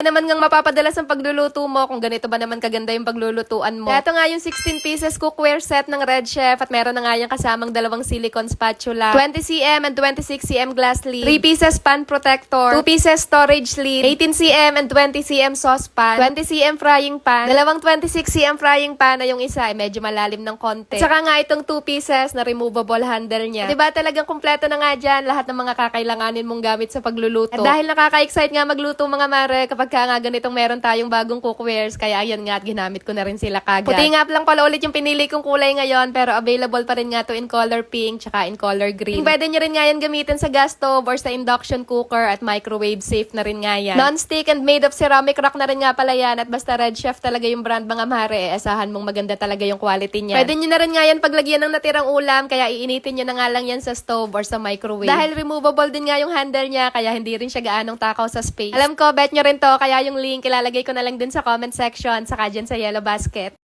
naman ngang mapapadalas ang pagluluto mo kung ganito ba naman kaganda yung paglulutuan mo. Ito nga yung 16 pieces cookware set ng Red Chef at meron na nga yung kasamang dalawang silicone spatula, 20cm and 26cm glass lid, 3 pieces pan protector, 2 pieces storage lid, 18cm and 20cm saucepan, 20cm frying pan, dalawang 26cm frying pan na yung isa ay medyo malalim ng konti. At saka nga itong 2 pieces na removable handle niya. Diba talagang kumpleto na nga dyan lahat ng mga kakailanganin mong gamit sa pagluluto. At dahil nakaka-excite nga magluto mga mare kapag ka nga ganitong meron tayong bagong cookwares, kaya ayan nga at ginamit ko na rin sila kagad. Puti nga lang pala ulit yung pinili kong kulay ngayon pero available pa rin nga to in color pink tsaka in color green. Pwede nyo rin nga yan gamitin sa gas stove or sa induction cooker at microwave safe na rin nga yan. Non-stick and made of ceramic rock na rin nga pala yan at basta Red Chef talaga yung brand mga mare, eh, asahan mong maganda talaga yung quality niya. Pwede nyo na rin nga yan paglagyan ng natirang ulam kaya iinitin nyo na nga lang yan sa stove or sa microwave. Dahil removable din nga yung handle niya kaya hindi rin siya gaanong takaw sa space. Alam ko, bet nyo rin to kaya yung link ilalagay ko na lang din sa comment section saka dyan sa yellow basket.